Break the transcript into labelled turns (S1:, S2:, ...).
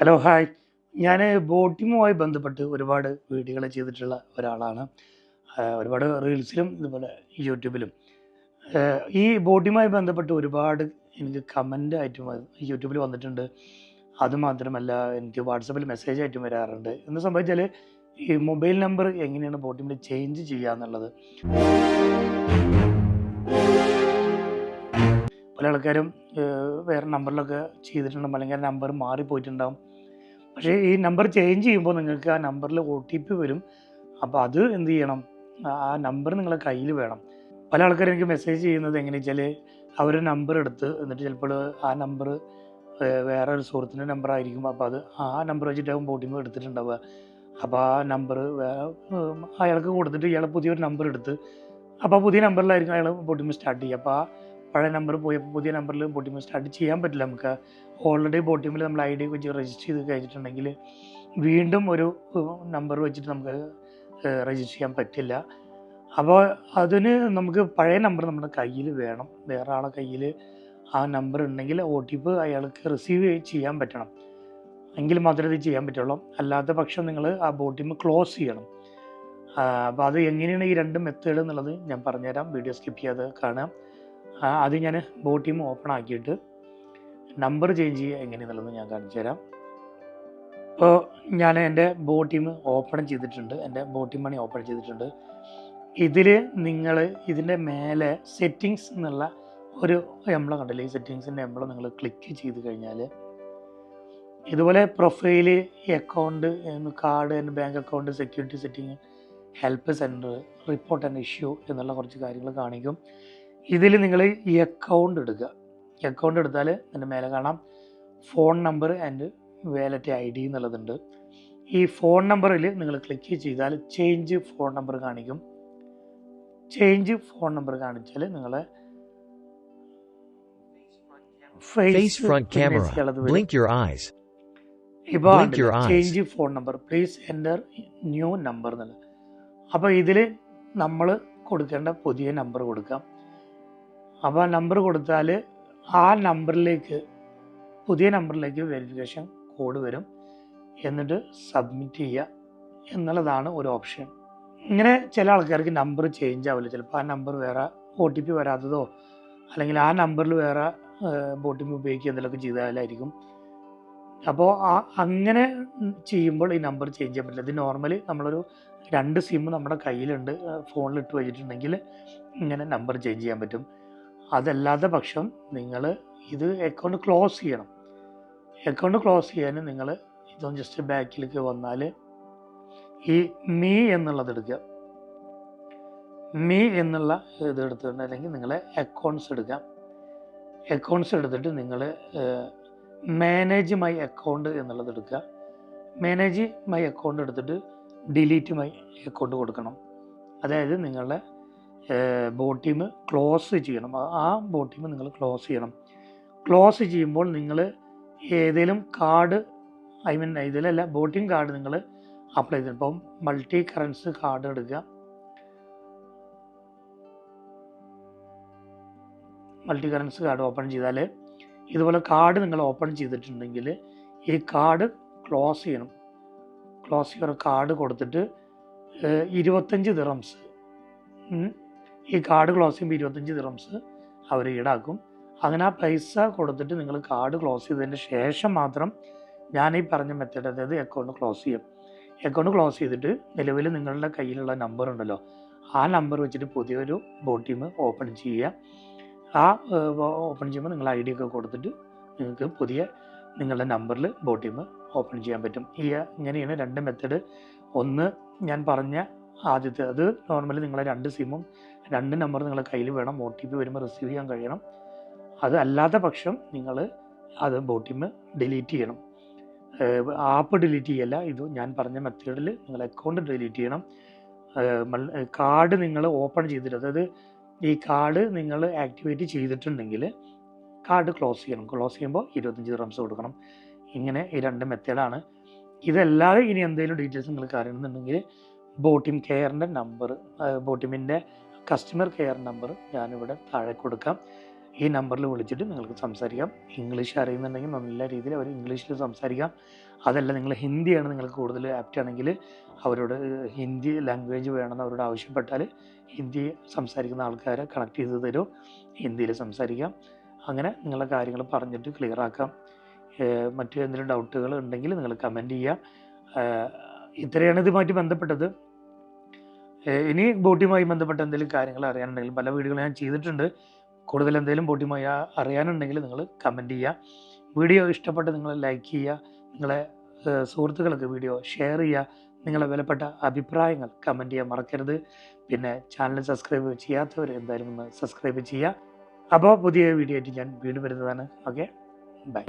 S1: Hello hi ഞാൻ ബോട്ടിങ്ങുമായി ബന്ധപ്പെട്ട് ഒരുപാട് വീഡിയോകൾ ചെയ്തിട്ടുള്ള ഒരാളാണ്. ഒരുപാട് റീൽസിലും ഇതുപോലെ യൂട്യൂബിലും. ഈ ബോട്ടിങ്ങുമായി ബന്ധപ്പെട്ട് ഒരുപാട് എനിക്ക് കമന്റ് ആയിട്ടും യൂട്യൂബിൽ വന്നിട്ടുണ്ട്. അതുമാത്രമല്ല എനിക്ക് വാട്സപ്പിൽ മെസ്സേജ് ആയിട്ടും വരാറുണ്ട്. എന്ന് സംഭവിച്ചാൽ ഈ മൊബൈൽ നമ്പർ എങ്ങനെയാണ് ബോട്ടിങ്ങിൽ ചേഞ്ച് ചെയ്യുക എന്നുള്ളത്. പല ആൾക്കാരും വേറെ നമ്പറിലൊക്കെ ചെയ്തിട്ടുണ്ടാകും അല്ലെങ്കിൽ നമ്പർ മാറിപ്പോയിട്ടുണ്ടാകും പക്ഷേ ഈ നമ്പർ ചേഞ്ച് ചെയ്യുമ്പോൾ നിങ്ങൾക്ക് ആ നമ്പറിൽ ഒ ടി പി വരും. അപ്പോൾ അത് എന്ത് ചെയ്യണം? ആ നമ്പർ നിങ്ങളെ കയ്യിൽ വേണം. പല ആൾക്കാരും എനിക്ക് മെസ്സേജ് ചെയ്യുന്നത് എങ്ങനെയാ വെച്ചാൽ അവർ നമ്പർ എടുത്ത് എന്നിട്ട് ചിലപ്പോൾ ആ നമ്പർ വേറെ ഒരു സുഹൃത്തിന്റെ നമ്പർ ആയിരിക്കും. അപ്പോൾ അത് ആ നമ്പർ വെച്ചിട്ടാകും ബോട്ടിങ് എടുത്തിട്ടുണ്ടാവുക. അപ്പോൾ ആ നമ്പർ അയാൾക്ക് കൊടുത്തിട്ട് ഇയാൾ പുതിയൊരു നമ്പർ എടുത്ത് അപ്പോൾ പുതിയ നമ്പറിലായിരിക്കും അയാൾ ബോട്ടിങ് സ്റ്റാർട്ട് ചെയ്യുക. അപ്പോൾ ആ പഴയ നമ്പർ പോയപ്പോൾ പുതിയ നമ്പറിൽ ബോട്ടിംഗ് സ്റ്റാർട്ട് ചെയ്യാൻ പറ്റില്ല നമുക്ക്. ഓൾറെഡി ബോട്ടിമിൽ നമ്മൾ ഐ ഡി വെച്ച് രജിസ്റ്റർ ചെയ്ത് കഴിഞ്ഞിട്ടുണ്ടെങ്കിൽ വീണ്ടും ഒരു നമ്പർ വെച്ചിട്ട് നമുക്ക് രജിസ്റ്റർ ചെയ്യാൻ പറ്റില്ല. അപ്പോൾ അതിന് നമുക്ക് പഴയ നമ്പർ നമ്മുടെ കയ്യിൽ വേണം. വേറെ ആളെ കയ്യിൽ ആ നമ്പർ ഉണ്ടെങ്കിൽ ഒ ടി പി അയാൾക്ക് റിസീവ് ചെയ്യാൻ പറ്റണം. എങ്കിൽ മാത്രമേ ഇത് ചെയ്യാൻ പറ്റുള്ളൂ. അല്ലാത്ത പക്ഷം നിങ്ങൾ ആ ബോട്ടിമ് ക്ലോസ് ചെയ്യണം. അപ്പോൾ അത് എങ്ങനെയാണ് ഈ രണ്ട് മെത്തേഡ് എന്നുള്ളത് ഞാൻ പറഞ്ഞുതരാം. വീഡിയോ സ്കിപ്പ് ചെയ്യാതെ കാണാം അത് ഞാൻ ബോട്ടിയും ഓപ്പൺ ആക്കിയിട്ട് നമ്പർ ചേഞ്ച് ചെയ്യുക എങ്ങനെയെന്നുള്ളത് ഞാൻ കാണിച്ചു തരാം. ഇപ്പോൾ ഞാൻ എന്റെ ബോട്ടിമ് ഓപ്പൺ ചെയ്തിട്ടുണ്ട്. എന്റെ ബോട്ടിം മണി ഓപ്പൺ ചെയ്തിട്ടുണ്ട്. ഇതിൽ നിങ്ങൾ ഇതിന്റെ മേലെ സെറ്റിങ്സ് എന്നുള്ള ഒരു എംബ്ലം കണ്ടില്ലേ? ഈ സെറ്റിങ്സിന്റെ എംബ്ലം നിങ്ങൾ ക്ലിക്ക് ചെയ്ത് കഴിഞ്ഞാൽ ഇതുപോലെ profile account card and bank account security setting help centre report and issue എന്നുള്ള കുറച്ച് കാര്യങ്ങൾ കാണിക്കും. ഇതിൽ നിങ്ങൾ ഈ അക്കൗണ്ട് എടുക്കുക. ഈ അക്കൗണ്ട് എടുത്താൽ അതിന്റെ മേലെ കാണാം. Phone number and wallet I D എന്നുള്ളതുണ്ട്. ഈ ഫോൺ നമ്പറിൽ നിങ്ങൾ ക്ലിക്ക് ചെയ്താൽ ചേഞ്ച് ഫോൺ നമ്പർ കാണിക്കും. ചേഞ്ച് ഫോൺ നമ്പർ കാണിച്ചാൽ നിങ്ങളെ
S2: ഫേസ് your eyes.
S1: ഇപ്പോൾ. Change phone number please enter new number എന്നുള്ളത്. അപ്പോൾ ഇതിൽ നമ്മൾ കൊടുക്കേണ്ട പുതിയ നമ്പർ കൊടുക്കാം. അപ്പോൾ ആ നമ്പർ കൊടുത്താൽ ആ നമ്പറിലേക്ക് പുതിയ നമ്പറിലേക്ക് വെരിഫിക്കേഷൻ കോഡ് വരും. എന്നിട്ട് സബ്മിറ്റ് ചെയ്യുക എന്നുള്ളതാണ് ഒരു ഓപ്ഷൻ ഇങ്ങനെ ചില ആൾക്കാർക്ക് നമ്പർ ചേഞ്ച് ആവില്ല. ചിലപ്പോൾ ആ നമ്പർ വേറെ ഒ ടി പി വരാത്തതോ അല്ലെങ്കിൽ ആ നമ്പറിൽ വേറെ ഒ ടി പി ഉപയോഗിക്കുക എന്തെങ്കിലുമൊക്കെ ചെയ്താലായിരിക്കും. അപ്പോൾ ആ അങ്ങനെ ചെയ്യുമ്പോൾ ഈ നമ്പർ ചേഞ്ച് ചെയ്യാൻ പറ്റില്ല. ഇത് നോർമലി നമ്മളൊരു രണ്ട് സിം നമ്മുടെ കയ്യിലുണ്ട്. ഫോണിൽ ഇട്ട് വെച്ചിട്ടുണ്ടെങ്കിൽ ഇങ്ങനെ നമ്പർ ചേഞ്ച് ചെയ്യാൻ പറ്റും. അതല്ലാത്ത പക്ഷം നിങ്ങൾ ഇത് അക്കൗണ്ട് ക്ലോസ് ചെയ്യണം. അക്കൗണ്ട് ക്ലോസ് ചെയ്യാൻ നിങ്ങൾ ഇതൊന്ന് ജസ്റ്റ് ബാക്കിലേക്ക് വന്നാൽ ഈ മീ എന്നുള്ളത് എടുക്കുക. മീ എന്നുള്ള ഇത് എടുത്തിട്ടുണ്ട് അല്ലെങ്കിൽ നിങ്ങൾ അക്കൗണ്ട്സ് എടുക്കാം അക്കൗണ്ട്സ് എടുത്തിട്ട് നിങ്ങൾ മാനേജ് മൈ അക്കൗണ്ട് എന്നുള്ളത് എടുക്കുക. മാനേജ് മൈ അക്കൗണ്ട് എടുത്തിട്ട് ഡിലീറ്റ് മൈ അക്കൗണ്ട് കൊടുക്കണം. അതായത് നിങ്ങളുടെ ബോട്ടീം ക്ലോസ് ചെയ്യണം. ആ- ആ ടീം നിങ്ങൾ ക്ലോസ് ചെയ്യണം. ക്ലോസ് ചെയ്യുമ്പോൾ നിങ്ങൾ ഏതെങ്കിലും കാർഡ് ഐ മീൻ ഇതിലല്ല ബോട്ടിംഗ് കാർഡ് നിങ്ങൾ അപ്ലൈ ചെയ്തു ഇപ്പം മൾട്ടി കറൻസി കാർഡ് എടുക്കുക. മൾട്ടി കറൻസി കാർഡ് ഓപ്പൺ ചെയ്താൽ ഇതുപോലെ കാർഡ് നിങ്ങൾ ഓപ്പൺ ചെയ്തിട്ടുണ്ടെങ്കിൽ ഈ കാർഡ് ക്ലോസ് ചെയ്യണം. ക്ലോസ് ചെയ്യുന്ന കാർഡ് കൊടുത്തിട്ട് ഇരുപത്തഞ്ച് ദിറംസ് ഈ കാർഡ് ക്ലോസ് ചെയ്യുമ്പോൾ ഇരുപത്തഞ്ച് ദിറംസ് അവർ ഈടാക്കും. അങ്ങനെ ആ പൈസ കൊടുത്തിട്ട് നിങ്ങൾ കാർഡ് ക്ലോസ് ചെയ്തതിന് ശേഷം മാത്രം ഞാൻ ഈ പറഞ്ഞ മെത്തേഡ് അതായത് അക്കൗണ്ട് ക്ലോസ് ചെയ്യും. അക്കൗണ്ട് ക്ലോസ് ചെയ്തിട്ട് നിലവിൽ നിങ്ങളുടെ കയ്യിലുള്ള നമ്പർ ഉണ്ടല്ലോ ആ നമ്പർ വെച്ചിട്ട് പുതിയൊരു ബോട്ടിം ഓപ്പൺ ചെയ്യുക. ആ ഓപ്പൺ ചെയ്യുമ്പോൾ നിങ്ങൾ ഐ ഡി ഒക്കെ കൊടുത്തിട്ട് നിങ്ങൾക്ക് പുതിയ നിങ്ങളുടെ നമ്പറിൽ ബോട്ടിം ഓപ്പൺ ചെയ്യാൻ പറ്റും. ഈ ഇങ്ങനെയാണ് രണ്ട് മെത്തേഡ് ഒന്ന് ഞാൻ പറഞ്ഞ ആദ്യത്തെ അത് നോർമലി നിങ്ങളെ രണ്ട് സിമ്മും രണ്ട് നമ്പർ നിങ്ങളുടെ കയ്യിൽ വേണം ഒ ടി പി വരുമ്പോൾ റിസീവ് ചെയ്യാൻ കഴിയണം. അത് അല്ലാത്ത പക്ഷം നിങ്ങൾ അത് ബോട്ടിം ഡിലീറ്റ് ചെയ്യണം. ആപ്പ് ഡിലീറ്റ് ചെയ്യല്ല. ഇത് ഞാൻ പറഞ്ഞ മെത്തേഡിൽ നിങ്ങൾ അക്കൗണ്ട് ഡിലീറ്റ് ചെയ്യണം. കാർഡ് നിങ്ങൾ ഓപ്പൺ ചെയ്തിട്ട് അതായത് ഈ കാർഡ് നിങ്ങൾ ആക്ടിവേറ്റ് ചെയ്തിട്ടുണ്ടെങ്കിൽ കാർഡ് ക്ലോസ് ചെയ്യണം. ക്ലോസ് ചെയ്യുമ്പോൾ ഇരുപത്തഞ്ച് റംസ് കൊടുക്കണം. ഇങ്ങനെ ഈ രണ്ട് മെത്തേഡാണ് ഇതല്ലാതെ ഇനി എന്തെങ്കിലും ഡീറ്റെയിൽസ് നിങ്ങൾക്ക് അറിയണമെന്നുണ്ടെങ്കിൽ ബോട്ടിം കെയറിന്റെ നമ്പർ ബോട്ടിമിന്റെ കസ്റ്റമർ കെയർ നമ്പർ ഞാനിവിടെ താഴെ കൊടുക്കാം. ഈ നമ്പറിൽ വിളിച്ചിട്ട് നിങ്ങൾക്ക് സംസാരിക്കാം. ഇംഗ്ലീഷ് അറിയുന്നുണ്ടെങ്കിൽ നല്ല രീതിയിൽ അവർ ഇംഗ്ലീഷിൽ സംസാരിക്കാം. അതല്ല നിങ്ങൾ ഹിന്ദിയാണ് നിങ്ങൾക്ക് കൂടുതൽ ആപ്റ്റ് ആണെങ്കിൽ അവരോട് ഹിന്ദി ലാംഗ്വേജ് വേണമെന്ന് അവരോട് ആവശ്യപ്പെട്ടാൽ ഹിന്ദി സംസാരിക്കുന്ന ആൾക്കാരെ കണക്ട് ചെയ്ത് തരും. ഹിന്ദിയിൽ സംസാരിക്കാം. അങ്ങനെ നിങ്ങളുടെ കാര്യങ്ങൾ പറഞ്ഞിട്ട് ക്ലിയർ ആക്കാം. മറ്റു എന്തെങ്കിലും ഡൗട്ടുകൾ ഉണ്ടെങ്കിൽ നിങ്ങൾ കമന്റ് ചെയ്യുക. ഇത്രയാണ് ഇതുമായിട്ട് ബന്ധപ്പെട്ടത്. ഇനി ബോട്ടിയുമായി ബന്ധപ്പെട്ട എന്തെങ്കിലും കാര്യങ്ങൾ അറിയാനുണ്ടെങ്കിലും പല വീഡിയോകൾ ഞാൻ ചെയ്തിട്ടുണ്ട്. കൂടുതൽ എന്തെങ്കിലും ബോട്ടിയുമായി അറിയാനുണ്ടെങ്കിൽ നിങ്ങൾ കമന്റ് ചെയ്യുക. വീഡിയോ ഇഷ്ടപ്പെട്ട് നിങ്ങൾ ലൈക്ക് ചെയ്യുക. നിങ്ങളെ സുഹൃത്തുക്കൾക്ക് വീഡിയോ ഷെയർ ചെയ്യുക. നിങ്ങളെ വിലപ്പെട്ട അഭിപ്രായങ്ങൾ കമന്റ് ചെയ്യാൻ മറക്കരുത്. പിന്നെ ചാനൽ സബ്സ്ക്രൈബ് ചെയ്യാത്തവർ എന്തായാലും ഒന്ന് സബ്സ്ക്രൈബ് ചെയ്യുക. അപ്പോൾ പുതിയ വീഡിയോ ആയിട്ട് ഞാൻ വീണ്ടും വരുന്നതാണ്. Okay bye